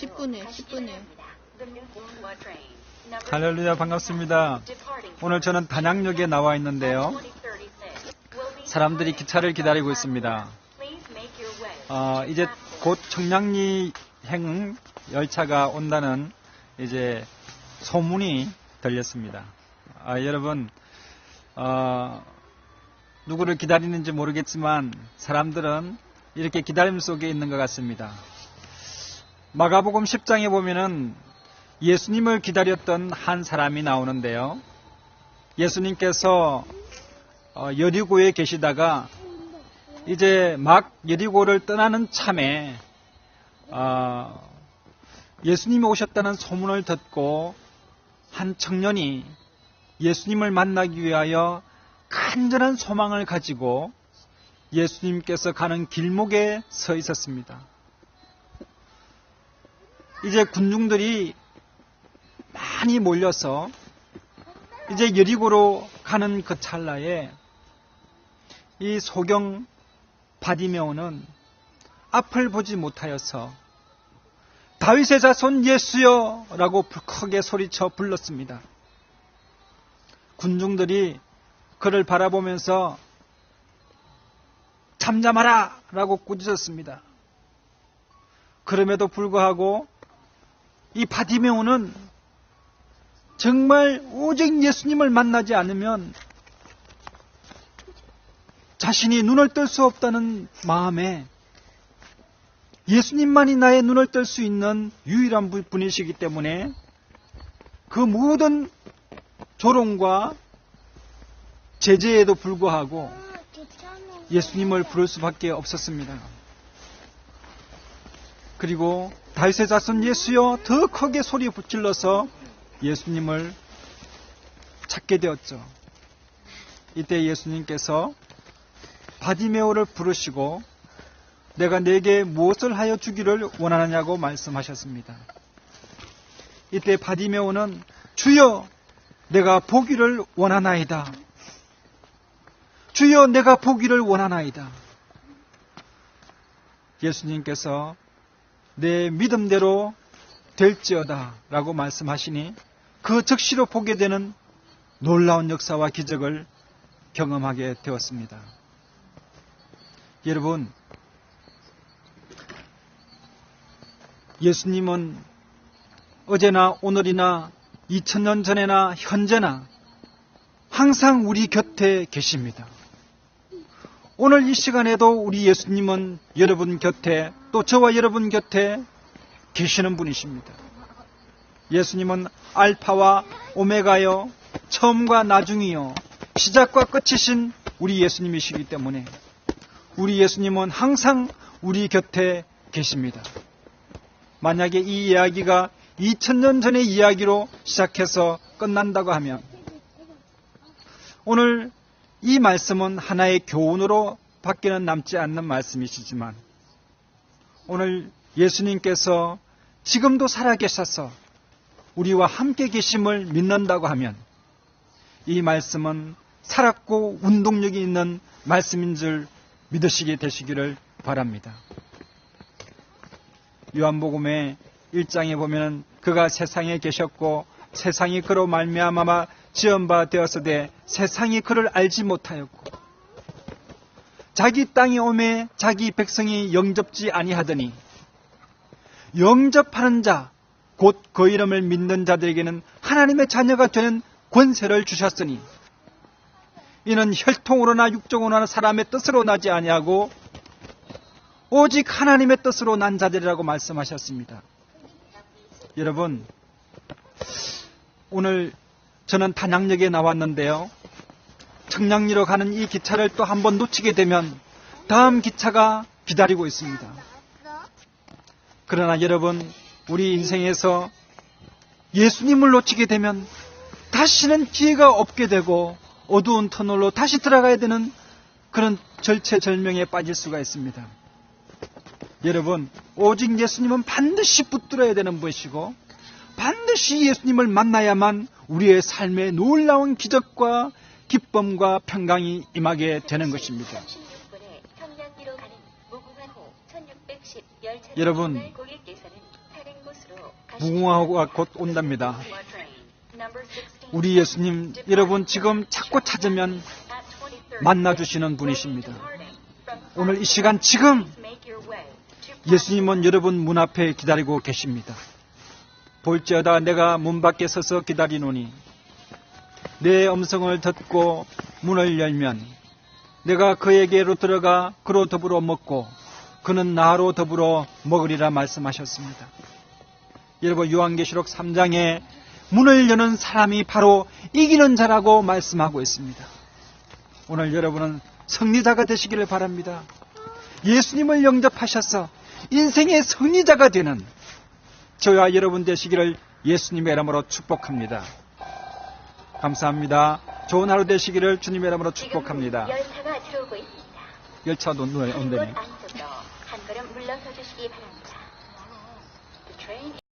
10분에 10분에 할렐루야 반갑습니다. 오늘 저는 단양역에 나와 있는데요. 사람들이 기차를 기다리고 있습니다. 어, 이제 곧 청량리행 열차가 온다는 이제 소문이 들렸습니다. 아, 여러분 어, 누구를 기다리는지 모르겠지만 사람들은 이렇게 기다림 속에 있는 것 같습니다. 마가복음 10장에 보면은 예수님을 기다렸던 한 사람이 나오는데요. 예수님께서 어, 여리고에 계시다가 이제 막 여리고를 떠나는 참에 어, 예수님이 오셨다는 소문을 듣고 한 청년이 예수님을 만나기 위하여 간절한 소망을 가지고 예수님께서 가는 길목에 서 있었습니다. 이제 군중들이 많이 몰려서 이제 여리고로 가는 그 찰나에 이 소경 바디메오는 앞을 보지 못하여서 다윗의 자손 예수여 라고 크게 소리쳐 불렀습니다. 군중들이 그를 바라보면서 잠잠하라 라고 꾸짖었습니다. 그럼에도 불구하고 이 바디메오는 정말 오직 예수님을 만나지 않으면 자신이 눈을 뜰 수 없다는 마음에 예수님만이 나의 눈을 뜰 수 있는 유일한 분이시기 때문에 그 모든 조롱과 제재에도 불구하고 예수님을 부를 수밖에 없었습니다. 그리고 다윗의 자손 예수여 더 크게 소리 질러서 예수님을 찾게 되었죠. 이때 예수님께서 바디메오를 부르시고 내가 내게 무엇을 하여 주기를 원하느냐고 말씀하셨습니다. 이때 바디메오는 주여 내가 보기를 원하나이다. 주여 내가 보기를 원하나이다. 예수님께서 내 믿음대로 될지어다 라고 말씀하시니 그 즉시로 보게 되는 놀라운 역사와 기적을 경험하게 되었습니다. 여러분, 예수님은 어제나 오늘이나 2000년 전에나 현재나 항상 우리 곁에 계십니다. 오늘 이 시간에도 우리 예수님은 여러분 곁에 또 저와 여러분 곁에 계시는 분이십니다. 예수님은 알파와 오메가요, 처음과 나중이요, 시작과 끝이신 우리 예수님이시기 때문에 우리 예수님은 항상 우리 곁에 계십니다. 만약에 이 이야기가 2000년 전의 이야기로 시작해서 끝난다고 하면 오늘 이 말씀은 하나의 교훈으로 밖에는 남지 않는 말씀이시지만 오늘 예수님께서 지금도 살아계셔서 우리와 함께 계심을 믿는다고 하면 이 말씀은 살았고 운동력이 있는 말씀인 줄 믿으시게 되시기를 바랍니다. 요한복음의 1장에 보면 그가 세상에 계셨고 세상이 그로 말미암아 지은 바 되었으되 세상이 그를 알지 못하였고 자기 땅에 오매 자기 백성이 영접지 아니하더니 영접하는 자 곧 그 이름을 믿는 자들에게는 하나님의 자녀가 되는 권세를 주셨으니 이는 혈통으로나 육종으로나 사람의 뜻으로 나지 아니하고 오직 하나님의 뜻으로 난 자들이라고 말씀하셨습니다. 여러분 오늘 저는 단양역에 나왔는데요. 청량리로 가는 이 기차를 또 한 번 놓치게 되면 다음 기차가 기다리고 있습니다. 그러나 여러분, 우리 인생에서 예수님을 놓치게 되면 다시는 기회가 없게 되고 어두운 터널로 다시 들어가야 되는 그런 절체절명에 빠질 수가 있습니다. 여러분, 오직 예수님은 반드시 붙들어야 되는 것이고 반드시 예수님을 만나야만 우리의 삶에 놀라운 기적과 기쁨과 평강이 임하게 되는 것입니다. 여러분, 무궁화가 곧 온답니다. 우리 예수님 여러분 지금 찾고 찾으면 만나주시는 분이십니다. 오늘 이 시간 지금 예수님은 여러분 문 앞에 기다리고 계십니다. 볼지어다 내가 문 밖에 서서 기다리노니 내 음성을 듣고 문을 열면 내가 그에게로 들어가 그로 더불어 먹고 그는 나로 더불어 먹으리라 말씀하셨습니다. 여러분 요한계시록 3장에 문을 여는 사람이 바로 이기는 자라고 말씀하고 있습니다. 오늘 여러분은 승리자가 되시기를 바랍니다. 예수님을 영접하셔서 인생의 승리자가 되는 저와 여러분 되시기를 예수님의 이름으로 축복합니다. 감사합니다. 좋은 하루 되시기를 주님의 이름으로 축복합니다. 열차가 들어오고 있습니다. 열차 논, 논, 이곳 온대네. 한 걸음 물러서 주시기 바랍니다.